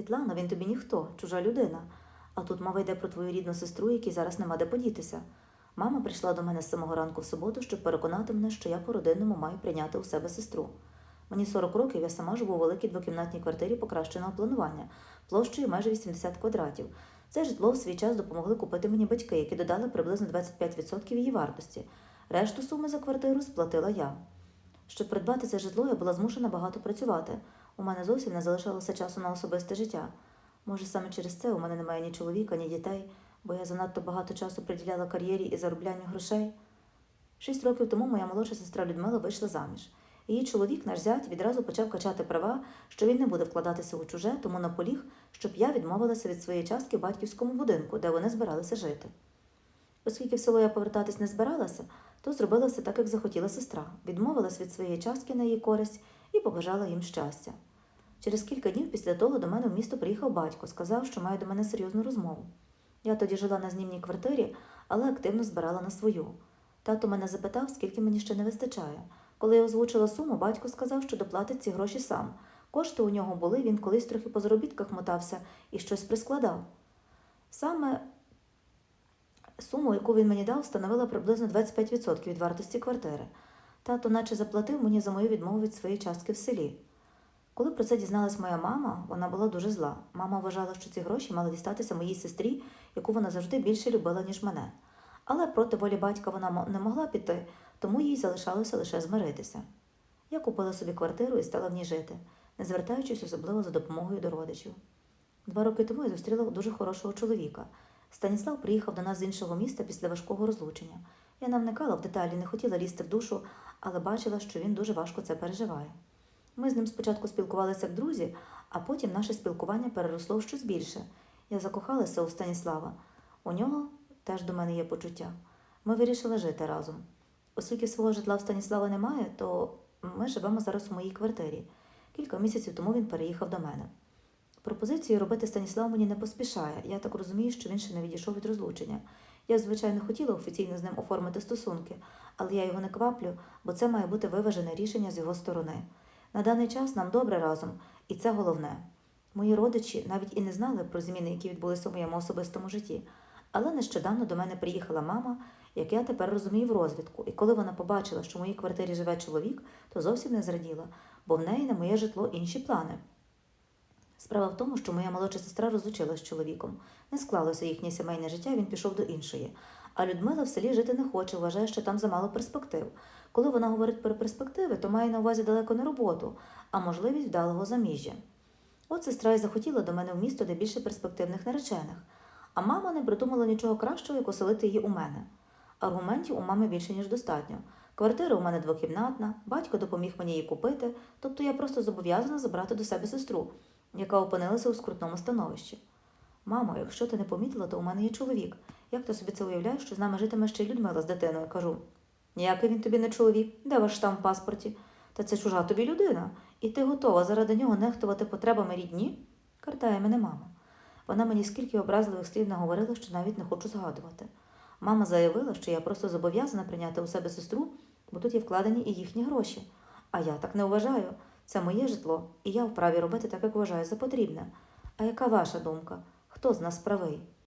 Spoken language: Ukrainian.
Світлана, він тобі ніхто, чужа людина. А тут мова йде про твою рідну сестру, якій зараз нема де подітися. Мама прийшла до мене з самого ранку в суботу, щоб переконати мене, що я по родинному маю прийняти у себе сестру. Мені 40 років, я сама живу у великій двокімнатній квартирі покращеного планування, площею майже 80 квадратів. Це житло в свій час допомогли купити мені батьки, які додали приблизно 25% її вартості. Решту суми за квартиру сплатила я. Щоб придбати це житло, я була змушена багато працювати. У мене зовсім не залишалося часу на особисте життя. Може, саме через це у мене немає ні чоловіка, ні дітей, бо я занадто багато часу приділяла кар'єрі і зароблянню грошей. Шість років тому моя молодша сестра Людмила вийшла заміж. Її чоловік, наш зять, відразу почав качати права, що він не буде вкладатися у чуже, тому наполіг, щоб я відмовилася від своєї частки в батьківському будинку, де вони збиралися жити. Оскільки в село я повертатись не збиралася, то зробила все так, як захотіла сестра, відмовилась від своєї частки на її користь і побажала їм щастя. Через кілька днів після того до мене в місто приїхав батько, сказав, що має до мене серйозну розмову. Я тоді жила на знімній квартирі, але активно збирала на свою. Тато мене запитав, скільки мені ще не вистачає. Коли я озвучила суму, батько сказав, що доплатить ці гроші сам. Кошти у нього були, він колись трохи по заробітках мотався і щось прискладав. Саме суму, яку він мені дав, становила приблизно 25% від вартості квартири. Тато наче заплатив мені за мою відмову від своєї частки в селі. Коли про це дізналась моя мама, вона була дуже зла. Мама вважала, що ці гроші мали дістатися моїй сестрі, яку вона завжди більше любила, ніж мене. Але проти волі батька вона не могла піти, тому їй залишалося лише змиритися. Я купила собі квартиру і стала в ній жити, не звертаючись особливо за допомогою до родичів. Два роки тому я зустріла дуже хорошого чоловіка. Станіслав приїхав до нас з іншого міста після важкого розлучення. Я не вникала в деталі, не хотіла лізти в душу, але бачила, що він дуже важко це переживає. Ми з ним спочатку спілкувалися як друзі, а потім наше спілкування переросло в щось більше. Я закохалася у Станіслава. У нього теж до мене є почуття. Ми вирішили жити разом. Оскільки свого житла в Станіслава немає, то ми живемо зараз у моїй квартирі. Кілька місяців тому він переїхав до мене. Пропозицію робити Станіслав мені не поспішає. Я так розумію, що він ще не відійшов від розлучення. Я, звичайно, хотіла офіційно з ним оформити стосунки, але я його не кваплю, бо це має бути виважене рішення з його сторони. На даний час нам добре разом, і це головне. Мої родичі навіть і не знали про зміни, які відбулися у моєму особистому житті. Але нещодавно до мене приїхала мама, як я тепер розумію, в розвідку, і коли вона побачила, що в моїй квартирі живе чоловік, то зовсім не зраділа, бо в неї на моє житло інші плани. Справа в тому, що моя молодша сестра розлучилась з чоловіком. Не склалося їхнє сімейне життя, він пішов до іншої. А Людмила в селі жити не хоче, вважає, що там замало перспектив. Коли вона говорить про перспективи, то має на увазі далеко не роботу, а можливість вдалого заміжжя. От сестра й захотіла до мене в місто, де більше перспективних наречених. А мама не придумала нічого кращого, як оселити її у мене. Аргументів у мами більше, ніж достатньо. Квартира у мене двокімнатна, батько допоміг мені її купити, тобто я просто зобов'язана забрати до себе сестру, яка опинилася у скрутному становищі. Мамо, якщо ти не помітила, то у мене є чоловік. Як ти собі це уявляєш, що з нами житиме ще Людмила з дитиною? кажу. Ніякий він тобі не чоловік. Де ваш штамп в паспорті? Та це чужа тобі людина. І ти готова заради нього нехтувати потребами рідні? Картає мене мама. Вона мені скільки образливих слів наговорила, що навіть не хочу згадувати. Мама заявила, що я просто зобов'язана прийняти у себе сестру, бо тут є вкладені і їхні гроші. А я так не вважаю. Це моє житло, і я вправі робити так, як вважаю за потрібне. А яка ваша думка? Хто з нас правий?